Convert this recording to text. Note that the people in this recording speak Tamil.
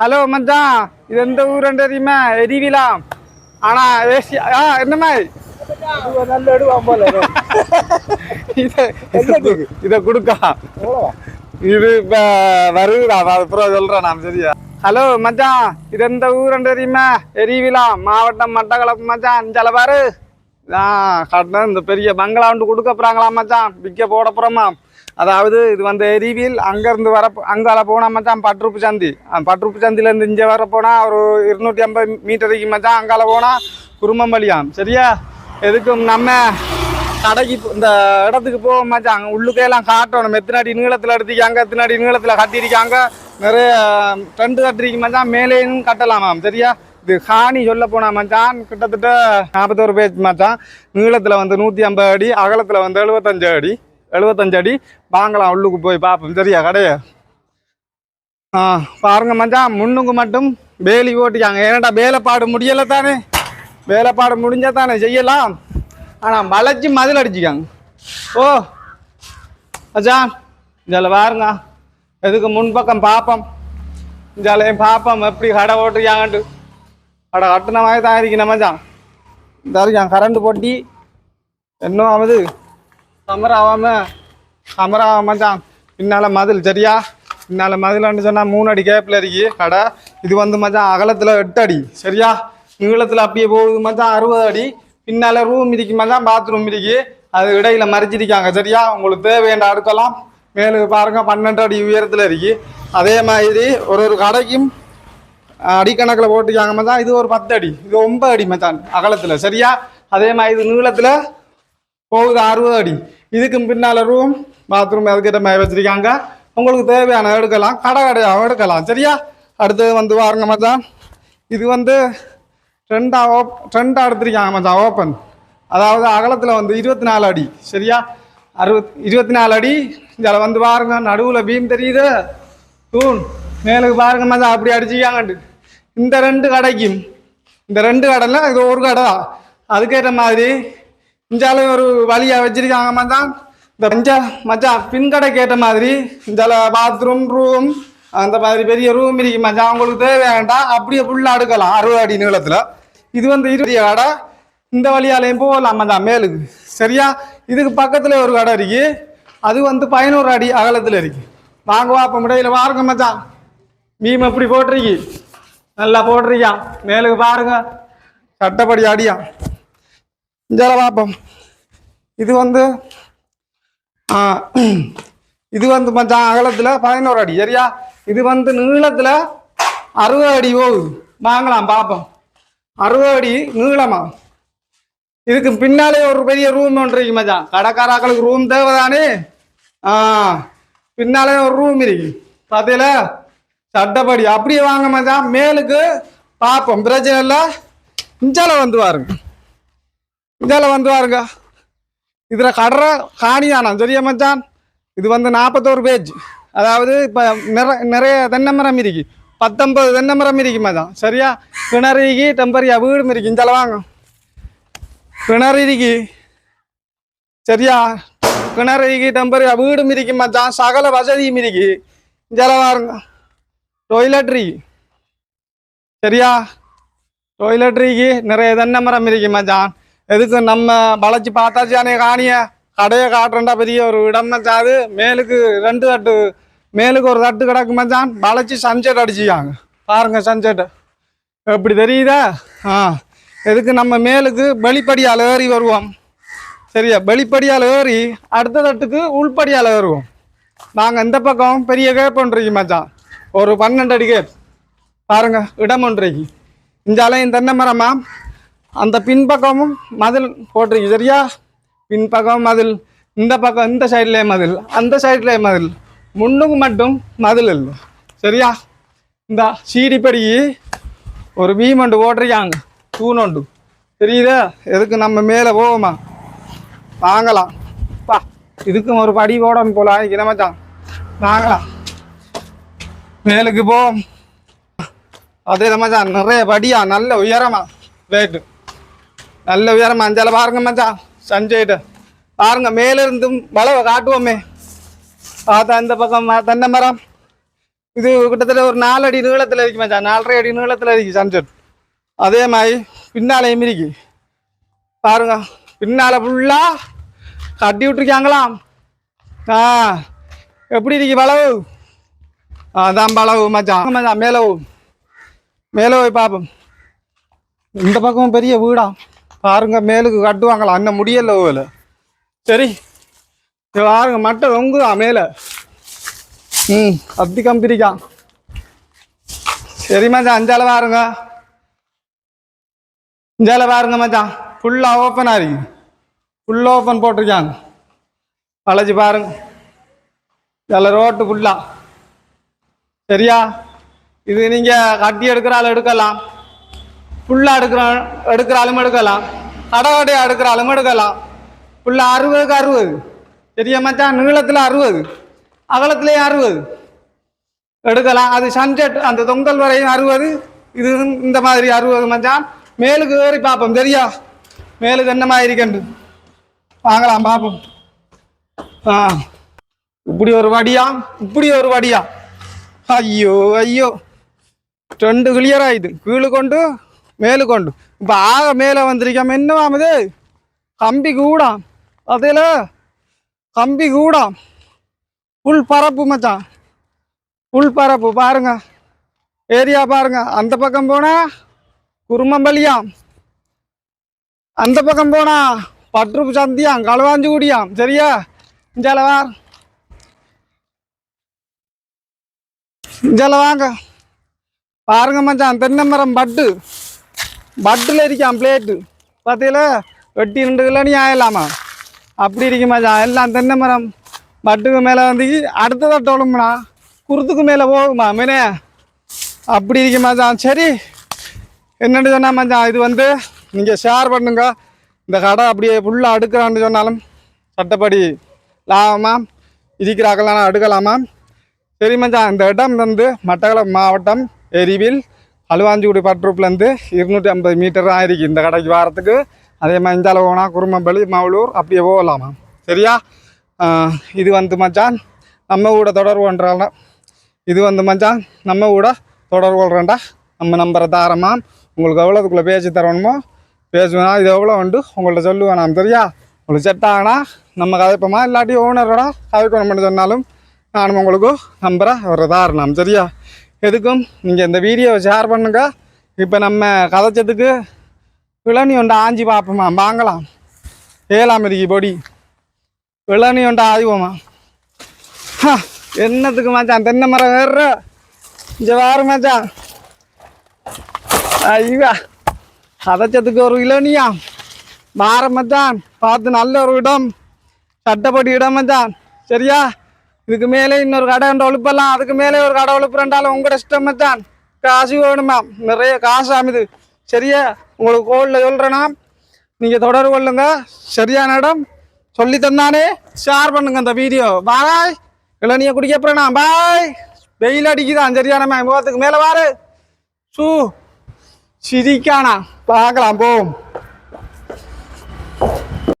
ஹலோ மச்சான். இது எந்த ஊருன்னு தெரியுமா? எரிவிலாம் ஆனா ஏசி ஆ என்ன மாதிரி? நல்ல எடுவான் போல இத இத கொடுக்கா. இது இப்ப வருதுடா நான் அப்புறம் சொல்றேன் நான் சரியா? ஹலோ மச்சான். இது எந்த ஊருன்னு தெரியுமா? எரிவிலாம் மாவட்டம் மட்டக்களப்பு மச்சான். இஞ்சால பாரு. கட்டின இந்த பெரிய பங்களா ஒன்று கொடுக்க போறாங்களா மச்சான்? விற்க போட போறோமா? அதாவது இது வந்து எரிவில் அங்கேருந்து வர அங்கால போனால் மச்சான் பட்ருப்பு சந்தி. பட்ருப்பு சந்திலேருந்து இங்கே வர போனால் ஒரு இருநூற்றி ஐம்பது மீட்டருக்கு மச்சான் அங்கால போனால் குருமம்பலியாம் சரியா? எதுக்கும் நம்ம கடைக்கு போ- இந்த இடத்துக்கு போக மச்சான். உள்ளுக்கே எல்லாம் காட்டணும். எத்தனை அடி நீளத்தில் எடுத்திக்காங்க எத்தனை அடி நீளத்தில் கட்டியிருக்காங்க நிறைய ட்ரெண்டு கட்டிருக்கு மச்சான். மேலேயும் கட்டலாமாம் சரியா? இது ஹானி சொல்ல போனால் மச்சான் கிட்டத்தட்ட நாற்பத்தோரு பேஜ் மச்சான். நீளத்தில் வந்து நூற்றி ஐம்பது அடி அகலத்தில் வந்து எழுபத்தஞ்சு அடி. எழுபத்தஞ்சு அடி. வாங்கலாம் உள்ளுக்கு போய் பார்ப்போம். சரியா கடையை? ஆ பாருங்க மச்சான் முன்னுக்கு மட்டும் வேலி ஓட்டிக்காங்க. ஏன்னாடா வேலைப்பாடு முடியலை தானே? வேலைப்பாடு முடிஞ்சா தானே செய்யலாம்? ஆனால் வளைச்சி மதில் அடிச்சிக்காங்க. ஓ மச்சான் இதில் பாருங்க. எதுக்கு முன்பக்கம் பார்ப்போம். இதாலையும் பார்ப்போம் எப்படி கடை ஓட்டுறியாங்கன்ட்டு கடை கட்டின மாதிரி தான் இருக்கணும் மச்சான் இந்த இருக்கான் கரண்ட் போட்டி. இன்னும் ஆகுது? சமரம் ஆகாம சமரம் மச்சான் பின்னால் மதில் சரியா? பின்னால் மதில்னு சொன்னால் மூணு அடி கேப்பில் இருக்கு. கடை இது வந்து மச்சான் அகலத்தில் எட்டு அடி சரியா? நீளத்தில் அப்படியே போகுது மச்சான் அறுபது அடி. பின்னால் ரூம் இருக்கு மச்சான் பாத்ரூம் இருக்கு. அது இடையில மறைச்சிருக்காங்க சரியா? உங்களுக்கு தேவையான அடுக்கலாம் மேலே பாருங்க பன்னெண்டு அடி உயரத்தில் இருக்கு. அதே மாதிரி ஒரு ஒரு கடைக்கும் அடிக்கணக்கில் போட்டுக்காங்க மச்சான். இது ஒரு பத்து அடி இது ஒன்பது அடி மச்சான் அகலத்தில் சரியா? அதே மாதிரி இது நீளத்தில் போகுது அறுபது அடி. இதுக்கும் பின்னால் ரூம் பாத்ரூம் அதுக்கிட்ட மாதிரி வச்சிருக்காங்க. உங்களுக்கு தேவையான எடுக்கலாம். கடை கடையாக எடுக்கலாம். சரியா? அடுத்தது வந்து பாருங்க மச்சான். இது வந்து ட்ரெண்டா ஓப் ட்ரெண்டாக எடுத்திருக்காங்க மச்சான். ஓப்பன் அதாவது அகலத்தில் வந்து இருபத்தி நாலு அடி. சரியா? அறுபத் இருபத்தி நாலு அடி. இதில் வந்து பாருங்க நடுவில் பீம் தெரியுது. தூண். மேலுக்கு பாருங்க மச்சான். அப்படி அடிச்சுக்காங்கட்டு இந்த ரெண்டு கடைக்கும். இந்த ரெண்டு கடையில் இது ஒரு கடை தான். அதுக்கேற்ற மாதிரி இஞ்சால ஒரு வழியாக வச்சிருக்காங்க மச்சான். இந்த பஞ்சா மச்சான் பின்கடை கேட்ட மாதிரி இந்தால பாத்ரூம் ரூம் அந்த மாதிரி பெரிய ரூம் இருக்கு மச்சான். தேவை வேண்டாம் அப்படியே ஃபுல்லாக அடுக்கலாம் அறுபது அடி நீளத்தில். இது வந்து இருபது கடை இந்த வழியாலையும் போகலாம் மச்சான் மேலுக்கு. சரியா? இதுக்கு பக்கத்தில் ஒரு கடை இருக்கு. அது வந்து பதினோரு அடி அகலத்தில் இருக்கு. வாங்க வாப்ப முடியல பாருங்க மச்சான். மீம் எப்படி போட்டிருக்கி? நல்லா போட்டிருக்கான் மேலுக்கு பாருங்க. சட்டப்படி அடியா. இஞ்சால பார்ப்போம் இது வந்து இது வந்து மச்சான் அகலத்தில் பதினோரு அடி சரியா? இது வந்து நீளத்தில் அறுபது அடி போகுது வாங்கலாம் பார்ப்போம் அறுபது அடி நீளமா? இதுக்கு பின்னாலே ஒரு பெரிய ரூம் ஒன்று இருக்கு மச்சான். கடைக்காராக்களுக்கு ரூம் தேவைதானே? ஆ பின்னாலே ஒரு ரூம் இருக்கு. பார்த்தீங்களா சட்டப்படி. அப்படியே வாங்க மச்சான். மேலுக்கு பார்ப்போம் பிரச்சனை இல்லை. இஞ்சால வந்து பாருங்க. இஞ்சால வந்து பாருங்க. இதில் கடற காணியானம். சரியா மச்சான்? இது வந்து நாற்பத்தோரு பேஜ் அதாவது இப்போ நிறைய நிறைய தென்னை மரம் இருக்கு. பத்தொன்பது தென்னை மரம் இருக்கு மச்சான். சரியா? கிணறு இருக்கு டெம்பரியா வீடும் இருக்கு. இஞ்சால வாங்க. கிணறு இருக்கு. சரியா? கிணறு இருக்கு டெம்பரியா வீடும் இருக்கு மச்சான். சகல வசதியும் இருக்கு. இஞ்சால பாருங்க இருக்கு. சரியா? டொய்லெட்ரிக்கு நிறைய தென்னை மரம் இருக்கு மச்சான். எதுக்கு நம்ம வளைச்சு பார்த்தாச்சானே காணிய? கடையை காட்டுறண்டா பெரிய ஒரு இடம் மச்சாது மேலுக்கு ரெண்டு தட்டு மேலுக்கு ஒரு தட்டு கிடக்கு மச்சான். வளைச்சு சன்செட் அடிச்சியாங்க பாருங்க சன்செட்டு. எப்படி தெரியுதா? ஆ. எதுக்கு நம்ம மேலுக்கு வெளிப்படியால் ஏறி வருவோம்? சரியா? வெளிப்படியால் ஏறி அடுத்த தட்டுக்கு உள்படியால் ஏறுவோம். நாங்கள் இந்த பக்கம் பெரிய கேப் ஒன்றைக்கு மச்சான். ஒரு பன்னெண்டு அடி கேப் பாருங்க இடம் ஒன்றைக்கு இந்தாலையும் தென்னை மரமா? அந்த பின்பக்கமும் மதில் போட்டிருக்கு சரியா? பின்பக்கம் மதில் இந்த பக்கம் இந்த சைட்லேயே மதில் அந்த சைட்லேயே மதில். முன்னுக்கு மட்டும் மதில் இல்லை சரியா? இந்த சீடிப்படி ஒரு வீமண்டு போட்டிருக்காங்க தூணொண்டு தெரியுதா? எதுக்கு நம்ம மேலே போவோமா? வாங்கலாம். பா இதுக்கும் ஒரு படி போடணும் போல ஆகிக்கிறேன் வாங்கலாம். மேலுக்கு போவோம். அதே மச்சான் நிறைய படியா நல்ல உயரமா. ரேட்டு நல்ல உயரம் அஞ்சால பாருங்க மச்சான் சஞ்சய்ட்டு பாருங்க மேலிருந்தும் வளவை காட்டுவோமே. பார்த்தா இந்த பக்கம் தென்னை மரம். இது கிட்டத்தட்ட ஒரு நாலு அடி நீளத்தில் இருக்கு மச்சான் நாலரை அடி நீளத்தில் இருக்கு சன்செட் அதே மாதிரி பின்னாலையும் இருக்கு. பாருங்க பின்னால ஃபுல்லா கட்டி விட்டுருக்காங்களாம். ஆ எப்படி இருக்கு பளவு அதான் பளவு மச்சான் மச்சான் மேலே போ. மேலே போய் பார்ப்போம். இந்த பக்கம் பெரிய வீடா. பாருங்க மேலுக்கு கட்டுவாங்களா? அண்ணன் முடியல போல சரி பாருங்க மட்டை தொங்குதா மேலே. ம் அப்படி கம்பிரிக்கான் சரி மச்சான் அஞ்சால பாருங்க. அஞ்சால பாருங்க மச்சான். ஃபுல்லாக ஓப்பனாக இருக்கு. ஃபுல்லாக ஓப்பன் போட்டிருக்காங்க. அழைச்சி பாருங்க. இதில் ரோட்டு ஃபுல்லாக சரியா? இது நீங்கள் கட்டி எடுக்கிறாலும் எடுக்கலாம். ஃபுல்லாக எடுக்கிற எடுக்கிறாலும் எடுக்கலாம். கடை எடுக்கிறாலும் எடுக்கலாம். ஃபுல்லாக அறுபதுக்கு அறுபது. பெரிய மச்சான் நீளத்தில் அறுபது. அகலத்துலேயும் அறுபது. எடுக்கலாம். அது சன்செட் அந்த தொங்கல் வரையும் அறுபது. இது இந்த மாதிரி அறுபது மச்சான். மேலுக்கு ஏறி பார்ப்போம். தெரியா? மேலுக்கு என்ன மாதிரி இருக்கண்டு வாங்கலாம் பார்ப்போம். ஆ. இப்படி ஒரு வடியா? இப்படி ஒரு வடியா? ஐயோ ஐயோ. ரெண்டு கிளியர் ஆயிடுது கீழே கொண்டு மேலே கொண்டு இப்போ ஆக மேலே வந்திருக்காம என்னவாம் இது கம்பி கூடாம் அதில் கம்பி கூடாம் புல் பரப்பு மச்சான் புல் பரப்பு பாருங்க ஏரியா பாருங்க அந்த பக்கம் போனால் குருமம்பலியாம் அந்த பக்கம் போனா பட்ருப்பு சந்தியாம் களுவாஞ்சுகுடியாம் சரியா இஞ்சால வார் இஞ்சால வாங்க பாருங்க மச்சான் தென்னை மரம் பட்டு பட்டில் இருக்கான் பிளேட்டு பார்த்தீங்களா வெட்டி ரெண்டு கிலோனி ஆயிடலாமா அப்படி இருக்கு மச்சான். எல்லாம் தென்னை மரம். பட்டுக்கு மேலே வந்து அடுத்த தட்டோளும்னா குருத்துக்கு மேலே போகுமா மீனே? அப்படி இருக்கு மச்சான். சரி. என்னென்னு சொன்னால் மச்சான் இது வந்து நீங்கள் ஷேர் பண்ணுங்க. இந்த கடை அப்படியே ஃபுல்லாக அடுக்கிறான்னு சொன்னாலும் சட்டப்படி லாபமா? இருக்கிறாக்கலாம் அடுக்கலாமா? சரி மச்சான். இந்த இடம் வந்து மட்டக்களப்பு மாவட்டம் எரிவில் அலுவாஞ்சிக்குடி பட்ரூப்லேருந்து இருநூற்றி ஐம்பது மீட்டர் ஆயிருக்கு இந்த கடைக்கு வாரத்துக்கு. அதே மாதிரி இந்த அளவு போனால் குருமம்பள்ளி மவுளூர் அப்படியே போகலாமா? சரியா? இது வந்து மச்சான் நம்ம கூட தொடர்பு பண்ணுறாங்க இது வந்து மச்சான் நம்ம கூட தொடர்பு கொள்கிறேன்டா நம்ம நம்பரை தாரமா? உங்களுக்கு எவ்வளோதுக்குள்ளே பேச்சு தரணுமோ பேசுவேனா இது எவ்வளோ உண்டு? உங்கள்ட்ட சொல்லுவேன் நான் சரியா? உங்களுக்கு செட் ஆகினா நம்ம கதைப்போமா? இல்லாட்டி ஓனரோட கதைக்கணும்னு சொன்னாலும் நானும் உங்களுக்கு நம்பரை ஒரு தாரணம் சரியா? எதுக்கும்? நீங்கள் இந்த வீடியோவை ஷேர் பண்ணுங்க. இப்போ நம்ம கதைச்சதுக்கு இளநி ஒன்று ஆஞ்சி பார்ப்போமா? வாங்கலாம். ஏழாம் இருக்கு பொடி. இளநி ஒன்று ஆய்வோமா? என்னத்துக்கு மச்சான்? தென்னை மரம் வேறு. இங்கே வேறு மச்சான். ஐயா கதைச்சதுக்கு ஒரு இளநியா வாரம் மச்சான். பார்த்து நல்ல ஒரு இடம். சட்டப்படி இடம் மச்சான். சரியா? இதுக்கு மேலே இன்னொரு கடை ஒன்று ஒழுப்பலாம். அதுக்கு மேலே ஒரு கடை ஒழுப்புறண்டாலும் உங்களோட இஷ்டமே தான் காசு வேணுமா? நிறைய காசு அமைது. சரியா? உங்களுக்கு கோல்டில் சொல்கிறேன்னா நீங்கள் தொடர்பு கொள்ளுங்க. சரியான இடம் சொல்லி தந்தானே? ஷேர் பண்ணுங்க இந்த வீடியோ பாய் இளநியை குடிக்க போறேனா பாய் வெயில் அடிக்குதான். சரியான முகத்துக்கு மேலே வாரு. சூ. சிரிக்கானா? பார்க்கலாம் போம்